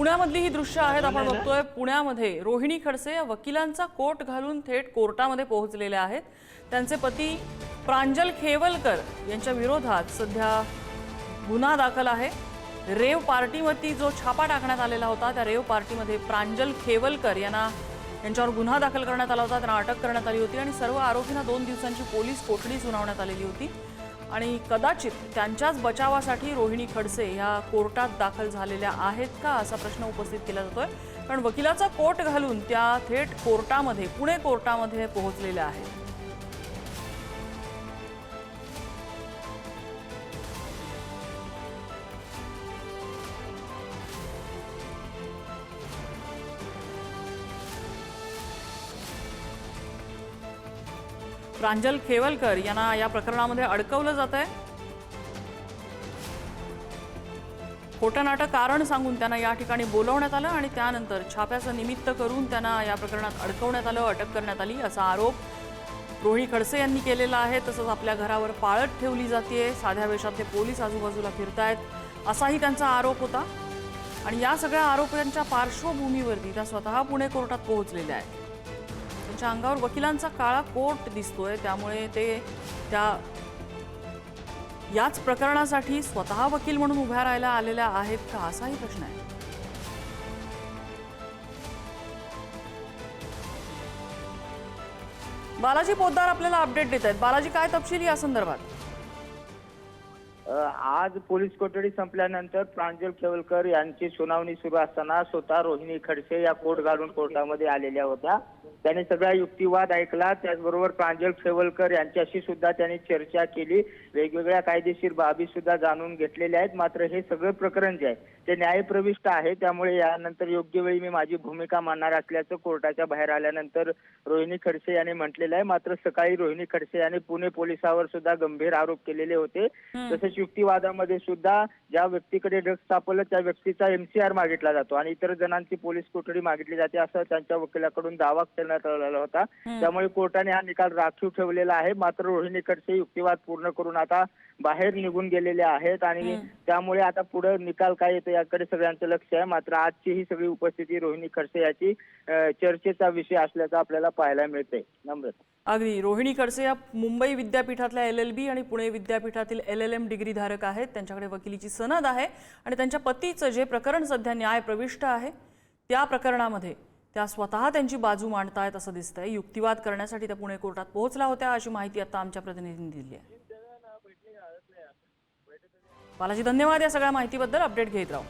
पुण्यामधली ही दृश्य आहेत आपण बघतोय. पुण्यामध्ये रोहिणी खडसे या वकिलांचा कोट घालून थेट कोर्टामध्ये पोहोचलेल्या आहेत. त्यांचे पती प्रांजल खेवलकर यांच्या विरोधात सध्या गुन्हा दाखल आहे. रेव पार्टीवरती जो छापा टाकण्यात आलेला होता त्या रेव पार्टीमध्ये प्रांजल खेवलकर यांना यांच्यावर गुन्हा दाखल करण्यात आला होता. त्यांना अटक करण्यात आली होती आणि सर्व आरोपींना दोन दिवसांची पोलीस कोठडी सुनावण्यात आलेली होती. आणि कदाचित त्यांच्याच बचावासाठी रोहिणी खडसे ह्या कोर्टात दाखल झालेल्या आहेत का असा प्रश्न उपस्थित केला जातोय. कारण वकिलाचा कोट घालून त्या थेट कोर्टामध्ये पुणे कोर्टामध्ये पोहोचलेल्या आहेत. प्रांजल खेवलकर यांना या प्रकरणामध्ये अडकवलं जात आहे. खोटं नाटक कारण सांगून त्यांना या ठिकाणी बोलवण्यात आलं आणि त्यानंतर छाप्याचं निमित्त करून त्यांना या प्रकरणात अडकवण्यात आलं अटक करण्यात आली. असा आरोप रोहिणी खडसे यांनी केलेला आहे. तसंच आपल्या घरावर पाळत ठेवली जाते साध्या वेशातले पोलीस आजूबाजूला फिरतायत. असाही त्यांचा आरोप होता. आणि या सगळ्या आरोपांच्या पार्श्वभूमीवरती त्या स्वतः पुणे कोर्टात पोहोचलेल्या आहेत. त्यांच्या अंगावर वकिलांचा काळा कोट दिसतोय. त्यामुळे ते त्या याच प्रकरणासाठी स्वतः वकील म्हणून उभ्या राहायला आलेल्या आहेत का असाही प्रश्न आहे. बालाजी पोद्दार आपल्याला अपडेट देत आहेत बालाजी काय तपशील या संदर्भात? आज पोलीस कोठडी संपल्यानंतर प्रांजल खेवलकर यांची सुनावणी सुरू असताना स्वतः रोहिणी खडसे या कोर्ट घालून कोर्टामध्ये आलेल्या होत्या. त्यांनी सगळा युक्तिवाद ऐकला. त्याचबरोबर प्रांजल खेवलकर यांच्याशी सुद्धा त्यांनी चर्चा केली. वेगवेगळ्या कायदेशीर बाबी सुद्धा जाणून घेतलेल्या आहेत. मात्र हे सगळं प्रकरण जे आहे ते न्यायप्रविष्ट आहे. त्यामुळे यानंतर योग्य वेळी मी माझी भूमिका मांडणार असल्याचं कोर्टाच्या बाहेर आल्यानंतर रोहिणी खडसे यांनी म्हटलेलं आहे. मात्र सकाळी रोहिणी खडसे यांनी पुणे पोलिसावर सुद्धा गंभीर आरोप केलेले होते. तसेच युक्तिवादामध्ये सुद्धा ज्या व्यक्तीकडे ड्रग्ज सापडलं त्या व्यक्तीचा एमसीआर मागितला जातो. आणि इतर जणांची पोलीस कोठडी मागितली जाते असं त्यांच्या वकिलाकडून दावा करण्यात आलेला होता. त्यामुळे कोर्टाने हा निकाल राखीव ठेवलेला आहे. मात्र रोहिणी खडसे युक्तिवाद पूर्ण करून आता बाहेर निघून गेलेले आहेत. आणि त्यामुळे आता पुढे निकाल काय येतो याकडे सगळ्यांचं लक्ष आहे. मात्र आजची ही सगळी उपस्थिती रोहिणी खडसे याची चर्चेचा विषय असल्याचं आपल्याला पाहायला मिळतंय. नम्रता. अगदी. रोहिणी खडसे या मुंबई विद्यापीठातल्या एल एल बी आणि पुणे विद्यापीठातील एल एल एम डिग्रीधारक आहेत त्यांच्याकडे वकिलीची सनद आहे आणि त्यांच्या पतीचं जे प्रकरण सध्या न्याय प्रविष्ट आहे त्या प्रकरणामध्ये त्या स्वतः त्यांची बाजू मांडतायत असं दिसतंय. युक्तिवाद करण्यासाठी त्या पुणे कोर्टात पोहोचल्या होत्या अशी माहिती आता आमच्या प्रतिनिधींनी दिली आहे. बालाजी धन्यवाद या सगळ्या माहितीबद्दल. अपडेट घेत राहू.